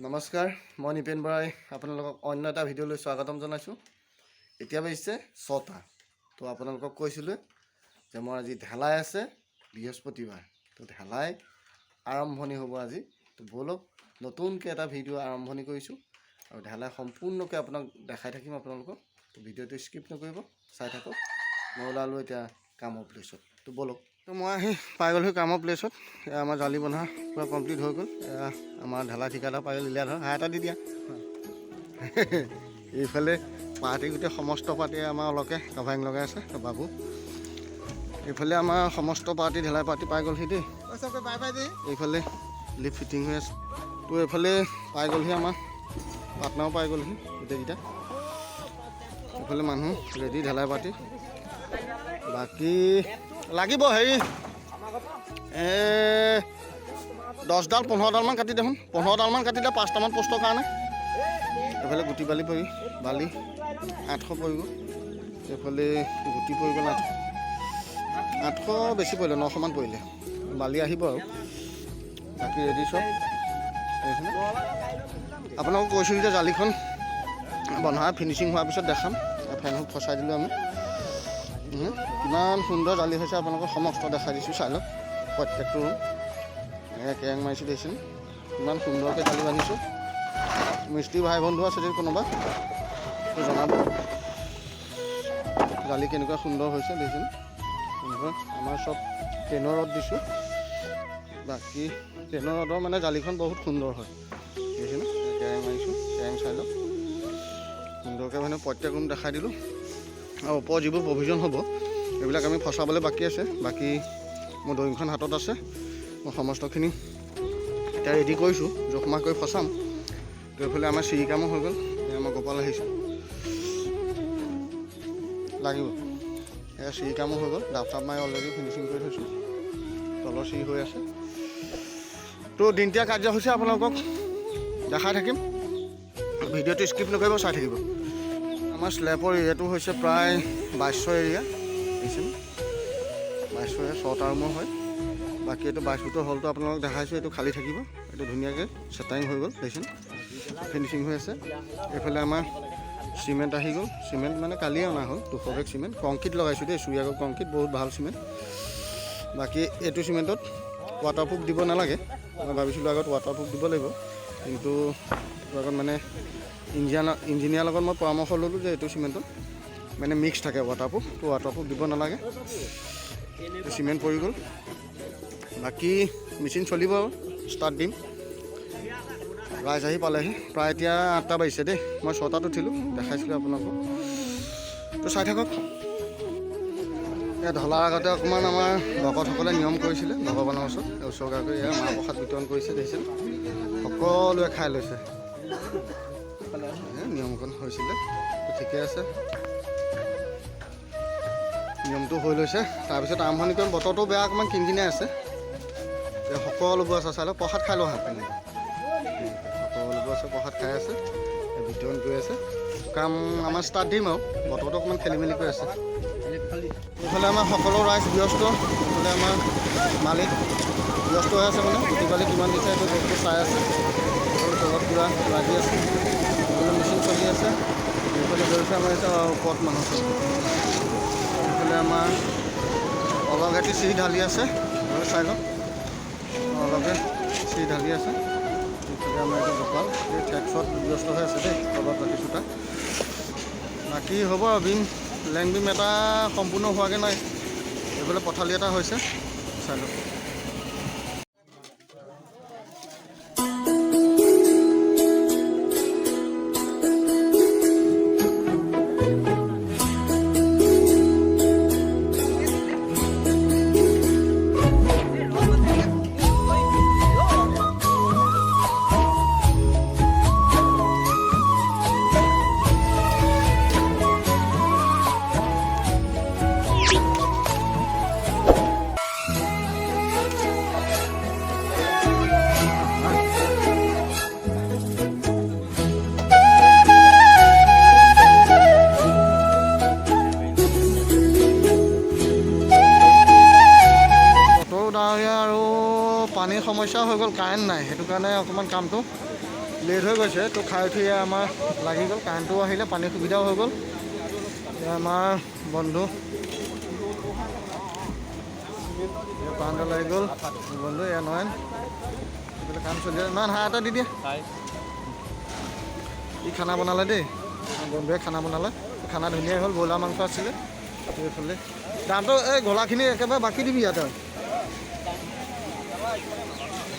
নমস্কাৰ, মই নিপেন বৰাই, আপোনালোকক অন্য এটা ভিডিঅ'লৈ স্বাগতম জনাইছোঁ। এতিয়া বাজিছে ছটা। তো আপোনালোকক কৈছিলোঁ যে মোৰ আজি ঢেলাই আছে বৃহস্পতিবাৰ। তো ঢেলাই আৰম্ভণি হ'ব আজি। তো ব'লক, নতুনকৈ এটা ভিডিঅ' আৰম্ভণি কৰিছোঁ আৰু ঢেলাই সম্পূৰ্ণকৈ আপোনাক দেখাই থাকিম আপোনালোকক। তো ভিডিঅ'টো স্কিপ নকৰিব, চাই থাকক। মই ওলালোঁ এতিয়া কামৰ প্লেচত তো ব'লক। মই আহি পাই গ'লোহি কামৰ প্লেচত এয়া আমাৰ জালি বন্ধা পূৰা কমপ্লিট হৈ গ'ল। আমাৰ ঢেলা ঠিকাদাৰ পাই গ'ল ইলিয়া ধৰ হাঁহ এটা দি দিয়া। এইফালে পাৰ্টি গোটেই সমস্ত পাৰ্টীয়ে আমাৰ অলকে কাভাৰিং লগাই আছে বাবু। এইফালে আমাৰ সমস্ত পাৰ্টি ঢেলাই পাৰ্টি পাই গ'লহি দেই। এইফালে লিফ্ট ফিটিং হৈ আছে। তো এইফালে পাই গ'লহি আমাৰ পাটনাও পাই গ'লহি গোটেইকেইটা। এইফালে মানুহ ৰেডি ঢেলাই পাৰ্টি। বাকী লাগিব, হেৰি দহডাল, পোন্ধৰডালমান কাটি দেখোন। পোন্ধৰডালমান কাটি দে পাঁচটামান পোষ্টৰ কাৰণে। এইফালে গুটি বালি পৰি, বালি আঠশ পৰিব। এইফালে গুটি পৰি গ'ল আঠশ। আঠশ বেছি পৰিলে, নশমান পৰিলে। বালি আহিব আৰু। বাকী ৰেডি চব। আপোনালোকক কৈছোঁ যে জালিখন বন্ধা ফিনিচিং হোৱাৰ পিছত দেখাম। ফেনখন ফচাই দিলোঁ আমি। কিমান সুন্দৰ জালি হৈছে আপোনালোকক সমস্ত দেখাই দিছোঁ, চাই লওক, প্ৰত্যেকটো ৰুম এনেকৈ কেৰেং মাৰিছোঁ দেখিছিল ইমান সুন্দৰকৈ জালি বান্ধিছোঁ। মিস্ত্ৰী ভাই বন্ধু আছে যদি কোনোবা জনাব। জালি কেনেকুৱা সুন্দৰ হৈছে দেখিছিল আমাৰ চব ট্ৰেইনৰ ৰদ দিছোঁ। বাকী ট্ৰেইনৰ ৰদৰ মানে জালিখন বহুত সুন্দৰ হয়। দেখিছিল কেৰেং মাৰিছোঁ কেৰেং চাই লওক। সুন্দৰকৈ মানে প্ৰত্যেক ৰুম দেখাই দিলোঁ। আৰু ওপৰৰ যিবোৰ প্ৰভিজন হ'ব, এইবিলাক আমি ফচাবলৈ বাকী আছে। বাকী মোৰ দৈনখন হাতত আছে। মই সমস্তখিনি এতিয়া ৰেডি কৰিছোঁ জোখমা কৰি ফচাম। এইফালে আমাৰ চিৰি কামো হৈ গ'ল। এতিয়া মই গোপাল আহিছোঁ। লাগিব। এয়া চিৰি কামো হৈ গ'ল। ডাব চাব মাৰি অলৰেডি ফিনিচিং কৰি থৈছোঁ। তলৰ চিৰি হৈ আছে। তো দিনতীয়া কাৰ্যসূচী আপোনালোকক দেখাই থাকিম। ভিডিঅ'টো স্কিপ নকৰিব, চাই থাকিব। আমাৰ স্লেবৰ এৰিয়াটো হৈছে প্ৰায় বাইছশ এৰিয়া। দেখিছেনে? বাইছশ এৰিয়া ছটা ৰুমৰ হয়। বাকী এইটো বাইছ ফুটৰ হলটো আপোনালোকক দেখাইছোঁ, এইটো খালী থাকিব। এইটো ধুনীয়াকৈ চেটাৰিং হৈ গ'ল, দেখিছেনে? ফিনিচিং হৈ আছে। এইফালে আমাৰ চিমেণ্ট আহি গ'ল। চিমেণ্ট মানে কালিয়ে অনা হ'ল, দুশ বেগ চিমেণ্ট। কংক্ৰিট লগাইছোঁ দেই, চুৰীয়াগৰ কংক্ৰিট, বহুত ভালো চিমেণ্ট। বাকী এইটো চিমেণ্টত ৱাটাৰপ্ৰুফ দিব নালাগে। মই ভাবিছিলোঁ আগত ৱাটাৰপ্ৰুফ দিব লাগিব। কিন্তু, আগত মানে ইঞ্জিনিয়াৰ ইঞ্জিনিয়াৰ লগত মই পৰামৰ্শ ল'লোঁ যে এইটো চিমেণ্টত মানে মিক্স থাকে ৱাটাৰপ্ৰুফ তো ৱাটাৰপ্ৰুফ দিব নালাগে। চিমেণ্ট পৰি গ'ল। বাকী মেচিন চলিব আৰু ষ্টাৰ্ট দিম। ৰাইজ আহি পালেহি। প্ৰায় এতিয়া আঠটা বাজিছে দেই। মই ছটাত উঠিলোঁ, দেখাইছিলোঁ আপোনালোকক। তো চাই থাকক। এয়া ঢলাৰ আগতে অকণমান আমাৰ ভকতসকলে নিয়ম কৰিছিলে, ভগৱানৰ ওচৰত। উচৰ্গাকৈ এয়া মাহ প্ৰসাদ বিতৰণ কৰিছে দেখিছিল সকলোৱে খাই লৈছে। নিয়মকণ হৈছিলে। তো ঠিকে আছে। নিয়মটো হৈ লৈছে। তাৰপিছত আৰম্ভণি কৰিম। বতৰটো বেয়া, অকণমান কিনকিনাই আছে। সকলোবোৰ আছে, চাই লওক, প্ৰসাদ খাই লওঁ হাত সকলোবোৰ আছে, প্ৰসাদ খাই আছে। বিতৰণ কৰি আছে। কাম আমাৰ ষ্টাৰ্ট দিম আৰু। বতৰটো অকণমান খেলি মেলি কৰি আছে। এইফালে আমাৰ সকলো ৰাইজ ব্যস্ত। এইফালে আমাৰ মালিক ব্যস্ত হৈ আছে মানে। বালি কিমান দিছে, এইটো বস্তু চাই আছে। তলত পূৰা লাগি আছে। এইফালে মেচিন চলি আছে। এইফালে ব্যৱসায় মাৰিছে আৰু ওপৰত মানুহ এইফালে আমাৰ অলগেটি চিৰি ঢালি আছে চাই লওক অলগে চিৰি ঢালি আছে। এইফালে আমাৰ এইটো গোপাল, এই ঠেকছত ব্যস্ত হৈ আছে দেই তলত ৰাখিছোঁ বাকী হ'ব বিম লেং বিম এটা সম্পূৰ্ণ হোৱাগৈ নাই। এইফালে পথালি এটা হৈছে চাই লওক হৈ গ'ল, কাৰেণ্ট নাই। সেইটো কাৰণে অকণমান কামটো লেট হৈ গৈছে। তো খাই উঠি এয়া আমাৰ লাগি গ'ল, কাৰেণ্টটো আহিলে, পানীৰ সুবিধাও হৈ গ'ল। আমাৰ বন্ধু। কাৰেণ্টটো লাগি গ'ল। বন্ধু, এয়া নয়ন। এইফালে কাম চলি নয়ন হাঁহ এটা দি দিয়ে। ই খানা বনালে দেই। বন্ধুৱে খানা বনালে। খানা ধুনীয়াই হ'ল, ব্ৰইলাৰ মাংস আছিলে। এইফালে। দামটো, এই গলাখিনি একেবাৰে বাকী দিবি ইয়াতে।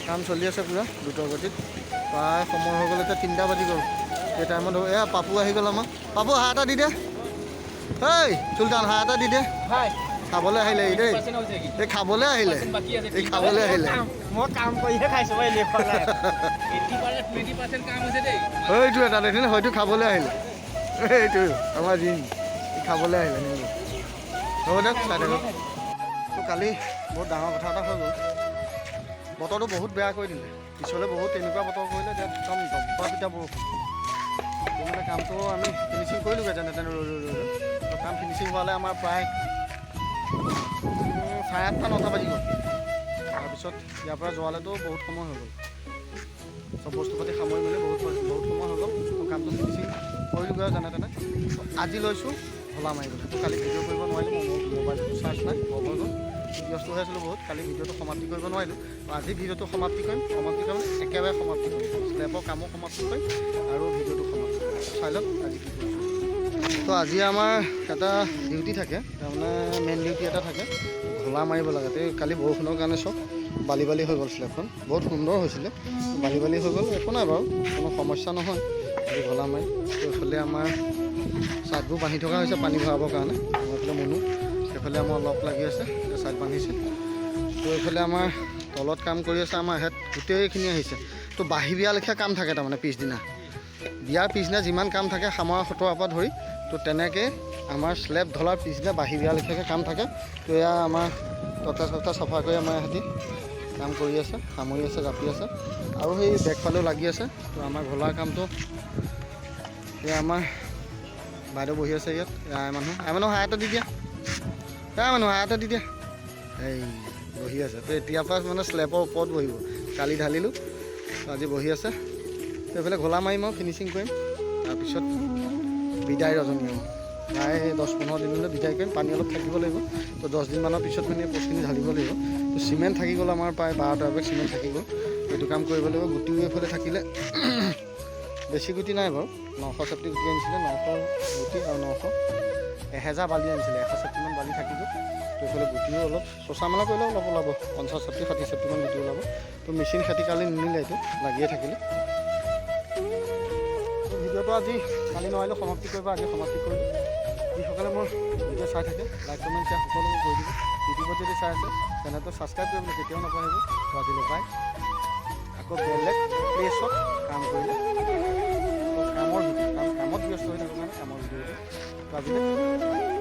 কাম চলি আছে পূৰা দ্ৰুত গতিত। প্ৰায় সময় হৈ গ'ল এতিয়া তিনিটা বাজি গ'ল। সেই টাইমত এয়া পাপু আহি গ'ল আমাৰ। পাপু হাঁহ এটা দি দে। হেই চুলতান হাঁহ এটা দি দে। খাবলৈ আহিলে ই দেই। এই খাবলৈ আহিলে। এই খাবলৈ আহিলে। মই কাম কৰিহে খাইছোঁ সেইটো এটা দেখিলে হয়তো খাবলৈ আহিলে। এইটো আমাৰ ই খাবলৈ আহিলে। হ'ব দিয়ক চাই থাকক। কালি বহুত ডাঙৰ কথা এটা হৈ গ'ল। বতৰটো বহুত বেয়া কৰি দিলে। পিছলৈ বহুত তেনেকুৱা বতৰ কৰিলে যে একদম দব্বা পিটা বৰষুণ। তো মানে কামটো আমি ফিনিচিং কৰিলোঁগৈ যেনে তেনে ৰৈ ৰৈ ৰৈ কাম ফিনিচিং হোৱালে আমাৰ প্ৰায় চাৰে আঠটা, নটা বাজি গ'ল। তাৰপিছত ইয়াৰ পৰা যোৱালেতো বহুত সময় হৈ গ'ল। চব বস্তু পাতি সামৰি মেলি বহুত বহুত সময় হৈ গ'ল। কামটো ফিনিচিং কৰিলোঁগৈ যেনে তেনে। আজি লৈছোঁ, ভলা মাৰিবলৈ। কালি ভিডিঅ' কৰিব নোৱাৰিলোঁ মোবাইলটো চাৰ্জ নাই অফ হৈ গ'ল। ব্যস্ত হৈ আছিলোঁ বহুত। কালি ভিডিঅ'টো সমাপ্তি কৰিব নোৱাৰিলোঁ। আজি ভিডিঅ'টো সমাপ্তি কৰিম। সমাপ্তি কৰিম একেবাৰে সমাপ্তি কৰিম। স্লেবৰ কামো সমাপ্তি কৰিম আৰু ভিডিঅ'টো সমাপ্তি কৰিম। চাই আজি কি তো আজি আমাৰ এটা ডিউটি থাকে। তাৰমানে মেইন ডিউটি এটা থাকে। ঘোলা মাৰিব লাগে। তো কালি বৰষুণৰ কাৰণে চব বালি বালি হৈ গ'ল স্লেবখন বহুত সুন্দৰ হৈছিলে। বালি বালি হৈ গ'ল, একো নাই বাৰু। কোনো সমস্যা নহয়। আজি ঘোলা মাৰি। এইফালে আমাৰ চাৰ্টবোৰ বান্ধি থকা হৈছে পানী ভৰাবৰ কাৰণে। মনো। এইফালে আমাৰ লক লাগি আছে চাৰ্ট বান্ধিছে। তো এইফালে আমাৰ তলত কাম কৰি আছে, আমাৰ হেড গোটেইখিনি আহিছে। তো বাঢ়ি বিয়া লেখীয়া কাম থাকে তাৰমানে পিছদিনা। বিয়াৰ পিছদিনা যিমান কাম থাকে, সামৰা সতোৱাৰ পৰা ধৰি, তো তেনেকৈ আমাৰ স্লেব ঢলাৰ পিছদিনা বাঢ়ি বিয়া লেখীয়াকৈ কাম থাকে। তো এয়া আমাৰ তক্তা চক্তা চাফা কৰি আমাৰ ইহঁতি কাম কৰি আছে, সামৰি আছে, জাপি আছে। আৰু সেই বেগফালেও লাগি আছে, তো আমাৰ ঘোলাৰ কামটো এয়া আমাৰ বাইদেউ বহি আছে ইয়াত আই মানুহ। আই মানুহ হাঁহ এটা দি দিয়া। এয়া মানুহ এটা দি দিয়া। এই, বহি আছে। তো এতিয়াৰ পৰা মানে স্লেবৰ ওপৰত বহিব। কালি ঢালিলোঁ। আজি বহি আছে। তো এইফালে ঘোলা মাৰিম আৰু ফিনিচিং কৰিম। তাৰপিছত বিদায় ৰজনী আৰু। প্ৰায় দহ পোন্ধৰ দিনলৈ বিদায় কৰিম। পানী অলপ থাকিব লাগিব। তো দহ দিনমানৰ পিছত মানে বস্তুখিনি ঢালিব লাগিব। তো চিমেণ্ট থাকি গ'ল আমাৰ, প্ৰায় বাৰটা বেগ চিমেণ্ট থাকি গ'ল। কাম কৰিব লাগিব। গুটিও এইফালে থাকিলে বেছি গুটি নাই বাৰু। নশ চেপ্টি গুটি আনিছিলে নশ গুটি আৰু নশ। এহেজাৰ বালি আনিছিলে এশ চেপ্টিমান বালি থাকিব তো এইফালে গুটিও অলপ চচা মেলা কৰিলেও অলপ ওলাব, পঞ্চাছ চেপ্টি ষাঠি চেপ্টিমান গুটি ওলাব। তো মেচিন খেতি কালি নিনিলে এইটো, লাগিয়ে থাকিলে। ভিডিঅ'টো আজি কালি নোৱাৰিলোঁ, সমাপ্তি কৰিব আজি সমাপ্তি কৰিলোঁ। যিসকলে মোৰ ভিডিঅ' চাই থাকে লাইক কমেণ্ট শ্বেয়াৰ সকলোবোৰ কৰি দিব। ইউটিউবত যদি চাই আছে, চেনেলটো ছাবস্ক্ৰাইব কৰিবলৈ কেতিয়াও নাপাহৰিব তো আজিলৈ বাই আকৌ বেলেগ প্লেচত কাম কৰিলে। কামৰ কামত ব্যস্ত হৈ থাকোঁ কাৰণে কামৰ ভিডিঅ'টো। 感じで。